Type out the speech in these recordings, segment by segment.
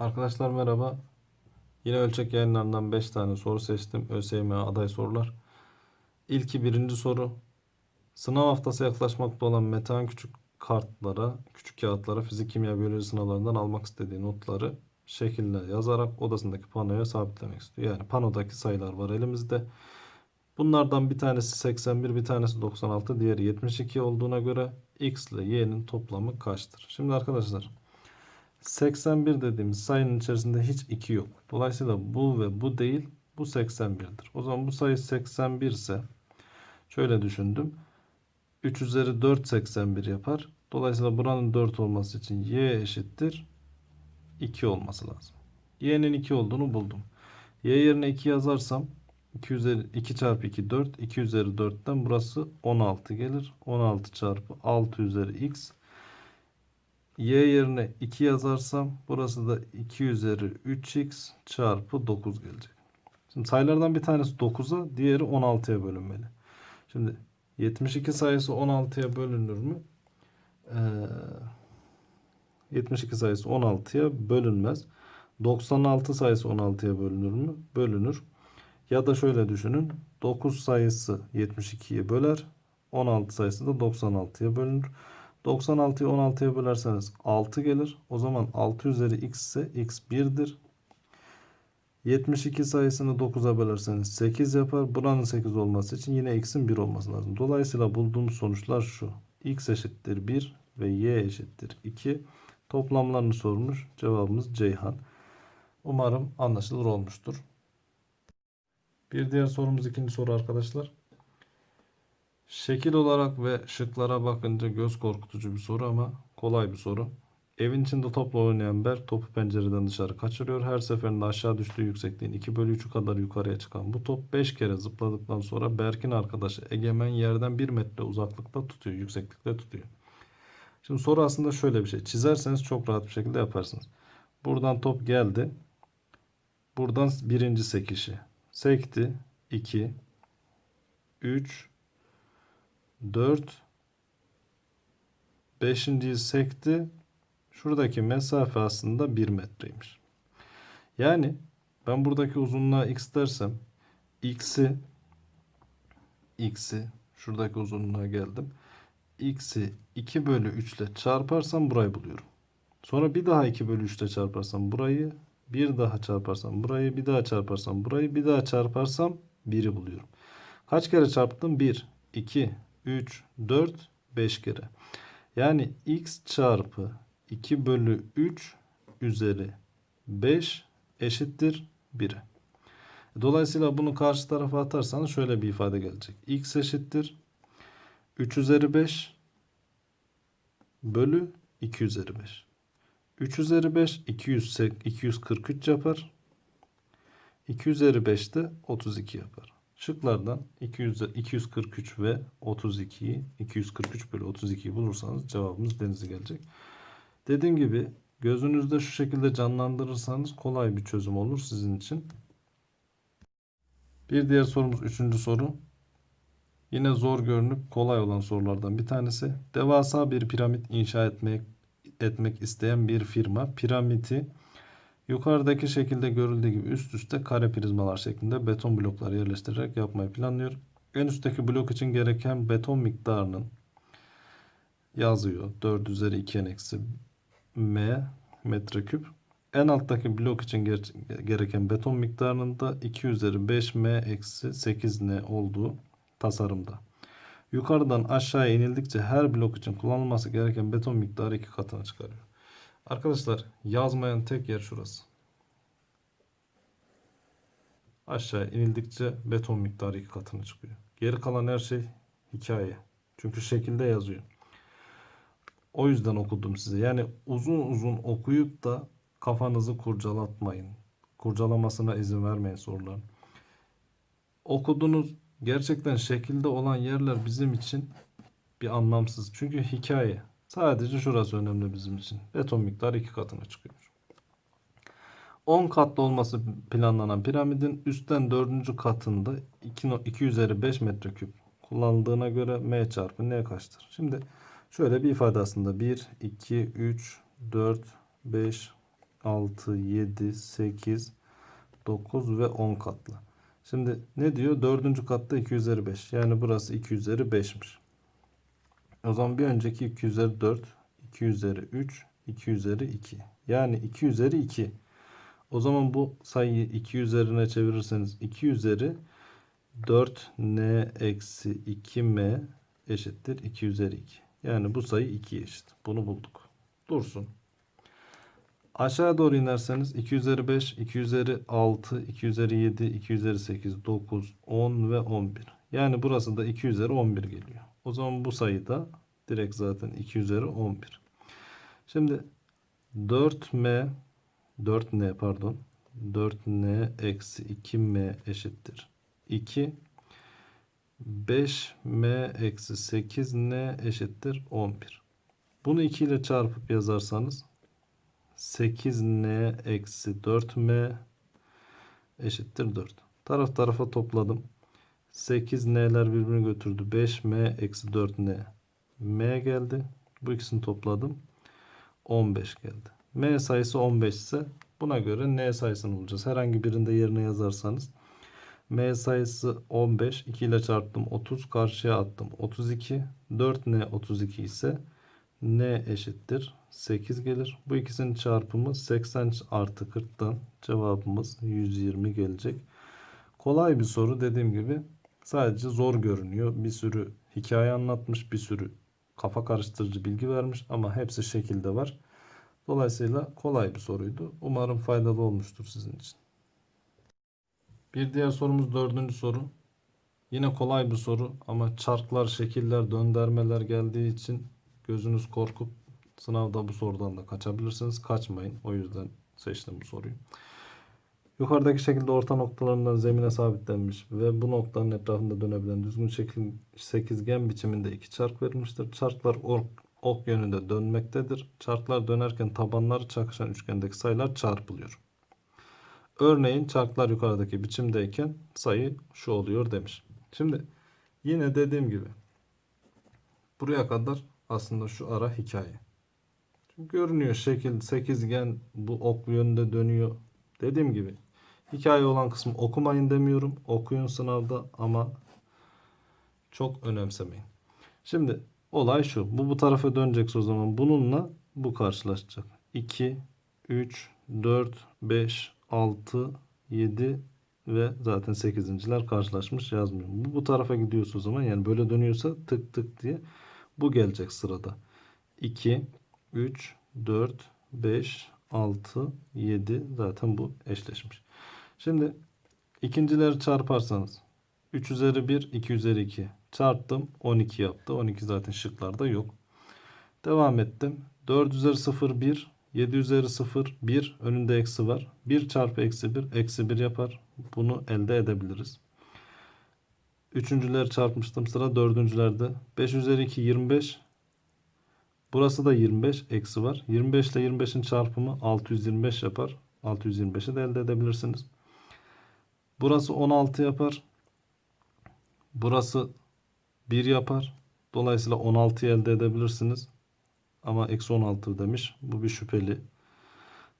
Arkadaşlar merhaba. Yine ölçek yayınlarından 5 tane soru seçtim. ÖSYM aday sorular. İlki birinci soru. Sınav haftası yaklaşmakta olan Metehan küçük kartlara, küçük kağıtlara fizik, kimya, biyoloji sınavlarından almak istediği notları şekille yazarak odasındaki panoya sabitlemek istiyor. Yani panodaki sayılar var elimizde. Bunlardan bir tanesi 81, bir tanesi 96, diğeri 72 olduğuna göre x ile y'nin toplamı kaçtır? Şimdi arkadaşlar 81 dediğimiz sayının içerisinde hiç 2 yok. Dolayısıyla bu ve bu değil, bu 81'dir. O zaman bu sayı 81 ise şöyle düşündüm. 3 üzeri 4 81 yapar. Dolayısıyla buranın 4 olması için y eşittir 2 olması lazım. y'nin 2 olduğunu buldum. y yerine 2 yazarsam 2 üzeri 2 çarpı 2 4. 2 üzeri 4'ten burası 16 gelir. 16 çarpı 6 üzeri x y yerine 2 yazarsam burası da 2 üzeri 3x çarpı 9 gelecek. Şimdi sayılardan bir tanesi 9'a, diğeri 16'ya bölünmeli. Şimdi 72 sayısı 16'ya bölünür mü? Ee, 72 sayısı 16'ya bölünmez. 96 sayısı 16'ya bölünür mü? Bölünür. Ya da şöyle düşünün. 9 sayısı 72'yi böler. 16 sayısı da 96'ya bölünür. 96'yı 16'ya bölerseniz 6 gelir. O zaman 6 üzeri x ise x 1'dir. 72 sayısını 9'a bölerseniz 8 yapar. Buranın 8 olması için yine x'in 1 olması lazım. Dolayısıyla bulduğumuz sonuçlar şu. x eşittir 1 ve y eşittir 2. Toplamlarını sormuş. Cevabımız Ceyhan. Umarım anlaşılır olmuştur. Bir diğer sorumuz ikinci soru arkadaşlar. Şekil olarak ve şıklara bakınca göz korkutucu bir soru ama kolay bir soru. Evin içinde topla oynayan Berk topu pencereden dışarı kaçırıyor. Her seferinde aşağı düştüğü yüksekliğin 2 bölü 3'ü kadar yukarıya çıkan bu top 5 kere zıpladıktan sonra Berk'in arkadaşı Egemen yerden 1 metre uzaklıkta tutuyor, yükseklikte tutuyor. Şimdi soru aslında şöyle bir şey. Çizerseniz çok rahat bir şekilde yaparsınız. Buradan top geldi. Buradan birinci sekişi. Sekti. 2 3 4 Beşinciyi sekti. Şuradaki mesafe aslında 1 metreymiş. Yani ben buradaki uzunluğa x dersem x'i x'i şuradaki uzunluğa geldim. x'i 2 bölü 3 ile çarparsam burayı buluyorum. Sonra bir daha 2 bölü 3 ile çarparsam burayı, bir daha çarparsam burayı, bir daha çarparsam burayı, bir daha çarparsam 1'i buluyorum. Kaç kere çarptım? 1, 2, 3, 4, 5 kere. Yani x çarpı 2 bölü 3 üzeri 5 eşittir 1'e. Dolayısıyla bunu karşı tarafa atarsanız şöyle bir ifade gelecek. x eşittir 3 üzeri 5 bölü 2 üzeri 5. 3 üzeri 5 200, 243 yapar. 2 üzeri 5 de 32 yapar. Şıklardan 200, 243 ve 32'yi 243 bölü 32'yi bulursanız cevabımız denizli gelecek. Dediğim gibi gözünüzde şu şekilde canlandırırsanız kolay bir çözüm olur sizin için. Bir diğer sorumuz üçüncü soru. Yine zor görünüp kolay olan sorulardan bir tanesi. Devasa bir piramit inşa etmek etmek isteyen bir firma piramidi yukarıdaki şekilde görüldüğü gibi üst üste kare prizmalar şeklinde beton bloklar yerleştirerek yapmayı planlıyor. En üstteki blok için gereken beton miktarının yazıyor. 4 üzeri 2 eksi m metreküp. En alttaki blok için ger- gereken beton miktarının da 2 üzeri 5 m eksi 8 n olduğu tasarımda. Yukarıdan aşağıya inildikçe her blok için kullanılması gereken beton miktarı iki katına çıkarıyor. Arkadaşlar yazmayan tek yer şurası. Aşağı inildikçe beton miktarı iki katına çıkıyor. Geri kalan her şey hikaye. Çünkü şekilde yazıyor. O yüzden okudum size. Yani uzun uzun okuyup da kafanızı kurcalatmayın. Kurcalamasına izin vermeyin soruların. Okudunuz gerçekten şekilde olan yerler bizim için bir anlamsız. Çünkü hikaye. Sadece şurası önemli bizim için. Beton miktarı iki katına çıkıyor. 10 katlı olması planlanan piramidin üstten 4. katında 2, 2 üzeri 5 metreküp kullanıldığına göre m çarpı n kaçtır? Şimdi şöyle bir ifade aslında 1, 2, 3, 4, 5, 6, 7, 8, 9 ve 10 katlı. Şimdi ne diyor? Dördüncü katta 2 üzeri 5. Yani burası 2 üzeri 5'miş. O zaman bir önceki 2 üzeri 4, 2 üzeri 3, 2 üzeri 2. Yani 2 üzeri 2. O zaman bu sayıyı 2 üzerine çevirirseniz 2 üzeri 4n eksi 2m eşittir 2 üzeri 2. Yani bu sayı 2'ye eşit. Bunu bulduk. Dursun. Aşağı doğru inerseniz 2 üzeri 5, 2 üzeri 6, 2 üzeri 7, 2 üzeri 8, 9, 10 ve 11. Yani burası da 2 üzeri 11 geliyor. O zaman bu sayı da direkt zaten 2 üzeri 11. Şimdi 4m 4n pardon 4n eksi 2m eşittir 2 5m eksi 8n eşittir 11. Bunu 2 ile çarpıp yazarsanız 8n eksi 4m eşittir 4. Taraf tarafa topladım. 8n'ler birbirini götürdü. 5m eksi 4n m geldi. Bu ikisini topladım. 15 geldi. m sayısı 15 ise buna göre n sayısını bulacağız. Herhangi birinde yerine yazarsanız m sayısı 15. 2 ile çarptım 30. Karşıya attım 32. 4n 32 ise n eşittir 8 gelir. Bu ikisinin çarpımı 80 artı 40'tan cevabımız 120 gelecek. Kolay bir soru dediğim gibi sadece zor görünüyor. Bir sürü hikaye anlatmış, bir sürü kafa karıştırıcı bilgi vermiş ama hepsi şekilde var. Dolayısıyla kolay bir soruydu. Umarım faydalı olmuştur sizin için. Bir diğer sorumuz dördüncü soru. Yine kolay bir soru ama çarklar, şekiller, döndermeler geldiği için gözünüz korkup sınavda bu sorudan da kaçabilirsiniz. Kaçmayın. O yüzden seçtim bu soruyu. Yukarıdaki şekilde orta noktalarından zemine sabitlenmiş ve bu noktanın etrafında dönebilen düzgün şekil sekizgen biçiminde iki çark verilmiştir. Çarklar ok, ok yönünde dönmektedir. Çarklar dönerken tabanları çakışan üçgendeki sayılar çarpılıyor. Örneğin çarklar yukarıdaki biçimdeyken sayı şu oluyor demiş. Şimdi yine dediğim gibi buraya kadar aslında şu ara hikaye. Görünüyor şekil sekizgen bu ok yönünde dönüyor. Dediğim gibi hikaye olan kısmı okumayın demiyorum. Okuyun sınavda ama çok önemsemeyin. Şimdi olay şu. Bu bu tarafa dönecekse o zaman bununla bu karşılaşacak. 2, 3, 4, 5, 6, 7 ve zaten 8.ler karşılaşmış yazmıyor. Bu bu tarafa gidiyorsa o zaman yani böyle dönüyorsa tık tık diye bu gelecek sırada. 2, 3, 4, 5, 6, 7 zaten bu eşleşmiş. Şimdi ikincileri çarparsanız 3 üzeri 1, 2 üzeri 2 çarptım 12 yaptı. 12 zaten şıklarda yok. Devam ettim. 4 üzeri 0, 1, 7 üzeri 0, 1 önünde eksi var. 1 çarpı eksi 1, eksi 1 yapar. Bunu elde edebiliriz. Üçüncüleri çarpmıştım sıra dördüncülerde. 5 üzeri 2 25. Burası da 25 eksi var. 25 ile 25'in çarpımı 625 yapar. 625'i de elde edebilirsiniz. Burası 16 yapar. Burası 1 yapar. Dolayısıyla 16'yı elde edebilirsiniz. Ama eksi 16 demiş. Bu bir şüpheli.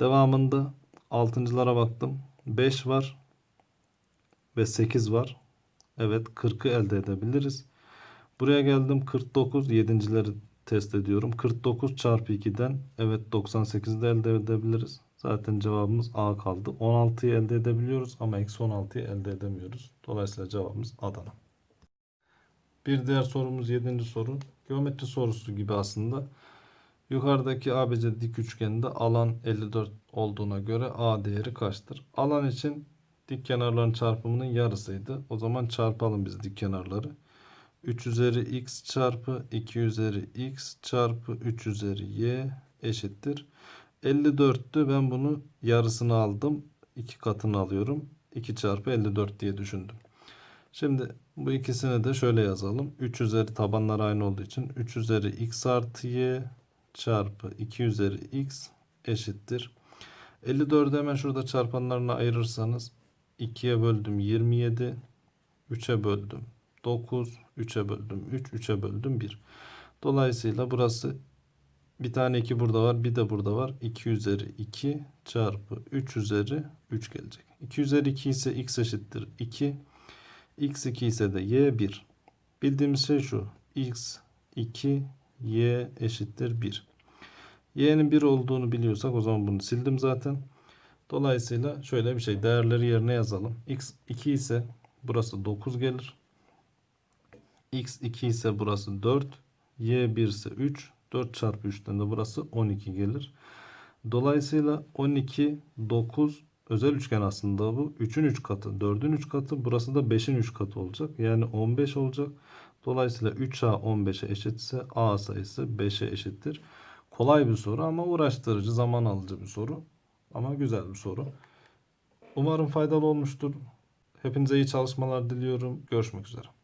Devamında altıncılara baktım. 5 var. Ve 8 var. Evet 40'ı elde edebiliriz. Buraya geldim 49 yedincileri test ediyorum. 49 çarpı 2'den evet 98'i de elde edebiliriz. Zaten cevabımız A kaldı. 16'yı elde edebiliyoruz ama eksi 16'yı elde edemiyoruz. Dolayısıyla cevabımız Adana. Bir diğer sorumuz 7. soru. Geometri sorusu gibi aslında. Yukarıdaki ABC dik üçgeninde alan 54 olduğuna göre A değeri kaçtır? Alan için dik kenarların çarpımının yarısıydı. O zaman çarpalım biz dik kenarları. 3 üzeri x çarpı 2 üzeri x çarpı 3 üzeri y eşittir. 54'tü ben bunu yarısını aldım. 2 katını alıyorum. 2 çarpı 54 diye düşündüm. Şimdi bu ikisini de şöyle yazalım. 3 üzeri tabanlar aynı olduğu için 3 üzeri x artı y çarpı 2 üzeri x eşittir. 54'ü hemen şurada çarpanlarına ayırırsanız 2'ye böldüm 27, 3'e böldüm 9, 3'e böldüm 3, 3'e böldüm 1. Dolayısıyla burası Bir tane 2 burada var. Bir de burada var. 2 üzeri 2 çarpı 3 üzeri 3 gelecek. 2 üzeri 2 ise x eşittir 2. x 2 ise de y 1. Bildiğimiz şey şu. x 2 y eşittir 1. y'nin 1 olduğunu biliyorsak o zaman bunu sildim zaten. Dolayısıyla şöyle bir şey. Değerleri yerine yazalım. x 2 ise burası 9 gelir. x 2 ise burası 4. y 1 ise 3. 4 çarpı 3'ten de burası 12 gelir. Dolayısıyla 12, 9 özel üçgen aslında bu. 3'ün 3 katı, 4'ün 3 katı. Burası da 5'in 3 katı olacak. Yani 15 olacak. Dolayısıyla 3A 15'e eşitse A sayısı 5'e eşittir. Kolay bir soru ama uğraştırıcı, zaman alıcı bir soru. Ama güzel bir soru. Umarım faydalı olmuştur. Hepinize iyi çalışmalar diliyorum. Görüşmek üzere.